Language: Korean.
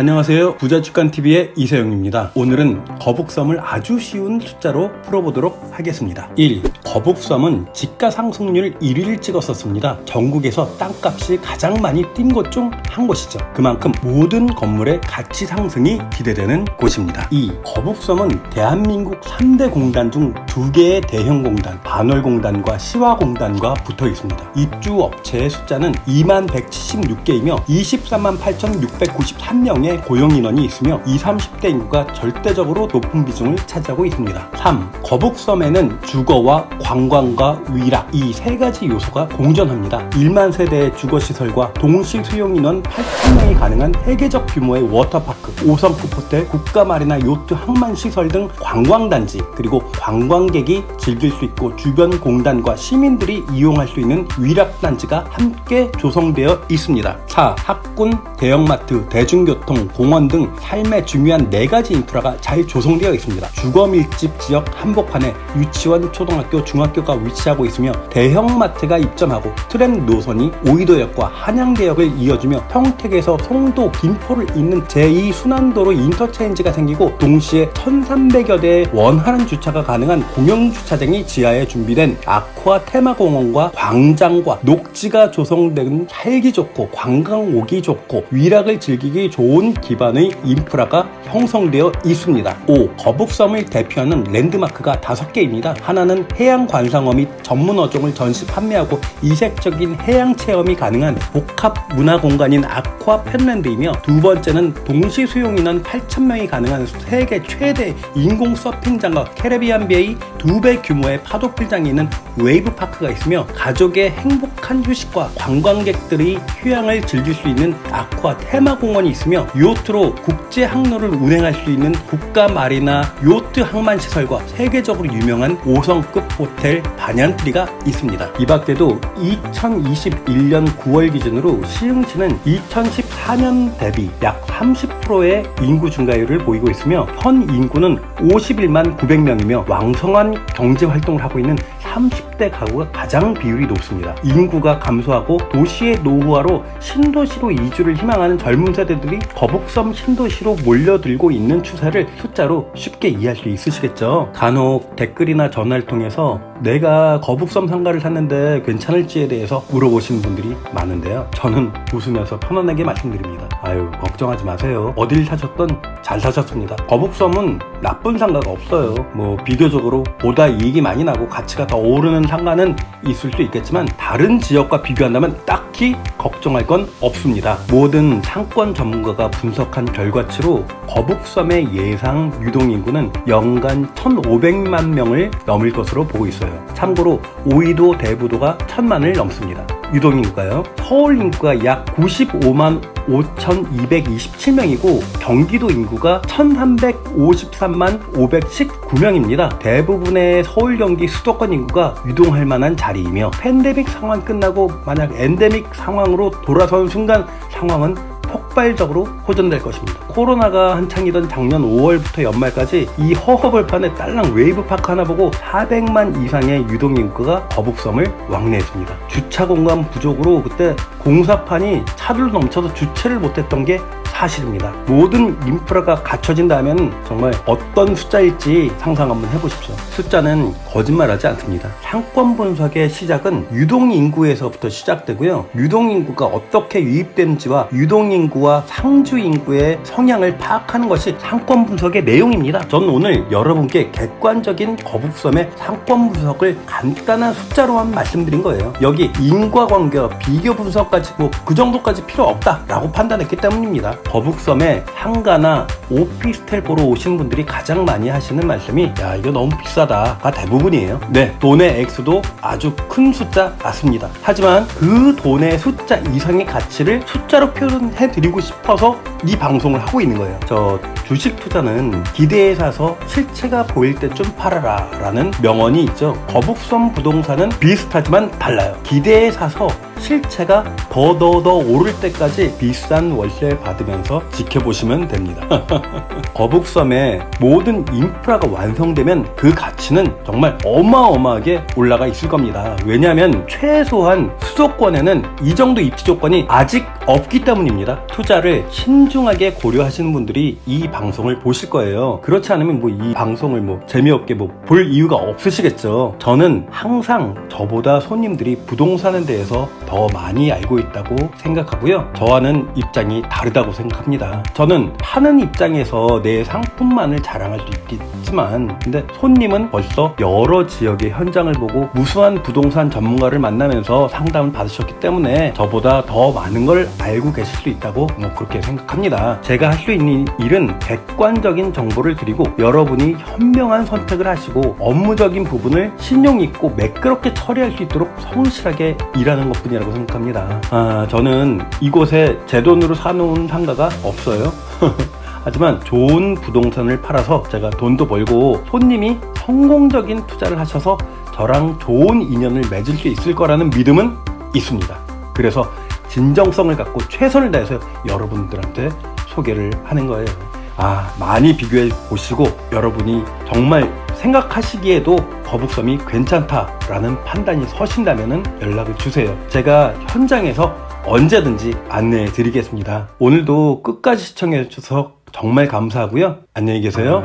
안녕하세요. 부자직관TV의 이세영입니다. 오늘은 거북섬을 아주 쉬운 숫자로 풀어보도록 하겠습니다. 1. 거북섬은 집가 상승률 1위를 찍었었습니다. 전국에서 땅값이 가장 많이 뛴 곳 중 한 곳이죠. 그만큼 모든 건물의 가치 상승이 기대되는 곳입니다. 2. 거북섬은 대한민국 3대 공단 중 2개의 대형 공단, 반월공단과 시화공단과 붙어 있습니다. 입주 업체의 숫자는 2만 176개이며 23만 8,693명의 고용 인원이 있으며 20, 30대 인구가 절대적으로 높은 비중을 차지하고 있습니다. 3. 거북섬에는 주거와 관광과 위락 이 세 가지 요소가 공존합니다. 1만 세대의 주거 시설과 동시 수용 인원 8,000명이 가능한 세계적 규모의 워터파크, 5성급 호텔, 국가 마리나 요트 항만 시설 등 관광단지 그리고 관광객이 즐길 수 있고 주변 공단과 시민들이 이용할 수 있는 위락 단지가 함께 조성되어 있습니다. 4. 학군, 대형마트, 대중교통, 공원 등 삶의 중요한 네 가지 인프라가 잘 조성되어 있습니다. 주거 밀집 지역 한복판에 유치원, 초등학교, 중학교가 위치하고 있으며 대형마트가 입점하고 트램 노선이 오이도역과 한양대역을 이어주며 평택에서 송도, 김포를 잇는 제2순환도로 인터체인지가 생기고 동시에 1300여 대의 원하는 주차가 가능한 공영 주차장이 지하에 준비된 아쿠아 테마공원과 광장과 녹지가 조성된 살기 좋고 관광 오기 좋고 위락을 즐기기 좋은 기반의 인프라가 형성되어 있습니다. 5. 거북섬을 대표하는 랜드마크가 5개입니다. 하나는 해양 관상어 및 전문 어종을 전시 판매하고 이색적인 해양 체험이 가능한 복합 문화 공간인 아쿠아 펜랜드이며 두 번째는 동시 수용 인원 8,000명이 가능한 세계 최대 인공 서핑장과 캐리비안 베이 두 배 규모의 파도 필장이 있는 웨이브 파크가 있으며 가족의 행복한 휴식과 관광객들이 휴양을 즐길 수 있는 아쿠아 테마 공원이 있으며 요트로 국제 항로를 운행할 수 있는 국가 마리나 요트 항만 시설과 세계적으로 유명한 5성급 호텔 반얀트리가 있습니다. 이 밖에도 2021년 9월 기준으로 시흥시는 2014년 대비 약 30%의 인구 증가율을 보이고 있으며 현 인구는 51만 900명이며 왕성한 경제 활동을 하고 있는 30대 가구가 가장 비율이 높습니다. 인구가 감소하고 도시의 노후화로 신도시로 이주를 희망하는 젊은 세대들이 거북섬 신도시로 몰려들고 있는 추세를 숫자로 쉽게 이해할 수 있으시겠죠. 간혹 댓글이나 전화를 통해서 내가 거북섬 상가를 샀는데 괜찮을지에 대해서 물어보시는 분들이 많은데요. 저는 웃으면서 편안하게 말씀드립니다. 아유, 걱정하지 마세요. 어딜 사셨든 잘 사셨습니다. 거북섬은 나쁜 상가가 없어요. 뭐, 비교적으로 보다 이익이 많이 나고 가치가 더 오르는 상가는 있을 수 있겠지만 다른 지역과 비교한다면 딱히 걱정할 건 없습니다. 모든 상권 전문가가 분석한 결과치로 거북섬의 예상 유동인구는 연간 1,500만 명을 넘을 것으로 보고 있어요. 참고로 오이도 대부도가 1,000만을 넘습니다. 유동인구가요. 서울 인구가 약 95만 5,227명이고 경기도 인구가 1,353만 519명입니다. 대부분의 서울 경기 수도권 인구가 유동할 만한 자리이며 팬데믹 상황 끝나고 만약 엔데믹 상황으로 돌아선 순간 상황은 폭발적으로 호전될 것입니다. 코로나가 한창이던 작년 5월부터 연말까지 이 허허벌판에 딸랑 웨이브파크 하나 보고 400만 이상의 유동인구가 거북섬을 왕래했습니다. 주차 공간 부족으로 그때 공사판이 차를 넘쳐서 주차를 못했던 게 사실입니다. 모든 인프라가 갖춰진다면 정말 어떤 숫자일지 상상 한번 해보십시오. 숫자는 거짓말하지 않습니다. 상권 분석의 시작은 유동 인구에서부터 시작되고요. 유동 인구가 어떻게 유입되는지와 유동 인구와 상주 인구의 성향을 파악하는 것이 상권 분석의 내용입니다. 저는 오늘 여러분께 객관적인 거북섬의 상권 분석을 간단한 숫자로만 말씀드린 거예요. 여기 인과관계와 비교 분석까지 뭐그 정도까지 필요 없다라고 판단했기 때문입니다. 거북섬에 상가나 오피스텔 보러 오신 분들이 가장 많이 하시는 말씀이 야 이거 너무 비싸다가 대부분이에요. 네 돈의 액수도 아주 큰 숫자 맞습니다. 하지만 그 돈의 숫자 이상의 가치를 숫자로 표현해 드리고 싶어서 이 방송을 하고 있는 거예요. 저 주식 투자는 기대에 사서 실체가 보일 때쯤 팔아라 라는 명언이 있죠. 거북섬 부동산은 비슷하지만 달라요. 기대에 사서 실체가 더더더 오를 때까지 비싼 월세 받으면서 지켜보시면 됩니다. 거북섬의 모든 인프라가 완성되면 그 가치는 정말 어마어마하게 올라가 있을 겁니다. 왜냐하면 최소한 수도권에는 이 정도 입지 조건이 아직 없기 때문입니다. 투자를 신중 신중하게 고려하시는 분들이 이 방송을 보실 거예요. 그렇지 않으면 뭐 이 방송을 뭐 재미없게 뭐 볼 이유가 없으시겠죠. 저는 항상 저보다 손님들이 부동산에 대해서 더 많이 알고 있다고 생각하고요. 저와는 입장이 다르다고 생각합니다. 저는 파는 입장에서 내 상품만을 자랑할 수 있겠지만 근데 손님은 벌써 여러 지역의 현장을 보고 무수한 부동산 전문가를 만나면서 상담을 받으셨기 때문에 저보다 더 많은 걸 알고 계실 수 있다고 뭐 그렇게 생각합니다. 제가 할 수 있는 일은 객관적인 정보를 드리고 여러분이 현명한 선택을 하시고 업무적인 부분을 신용 있고 매끄럽게 처리할 수 있도록 성실하게 일하는 것 뿐이 라고 생각합니다. 아, 저는 이곳에 제 돈으로 사놓은 상가가 없어요. 하지만 좋은 부동산을 팔아서 제가 돈도 벌고 손님이 성공적인 투자를 하셔서 저랑 좋은 인연을 맺을 수 있을 거라는 믿음은 있습니다. 그래서 진정성을 갖고 최선을 다해서 여러분들한테 소개를 하는 거예요. 아, 많이 비교해 보시고 여러분이 정말 생각하시기에도 거북섬이 괜찮다라는 판단이 서신다면 연락을 주세요. 제가 현장에서 언제든지 안내해 드리겠습니다. 오늘도 끝까지 시청해 주셔서 정말 감사하고요. 안녕히 계세요.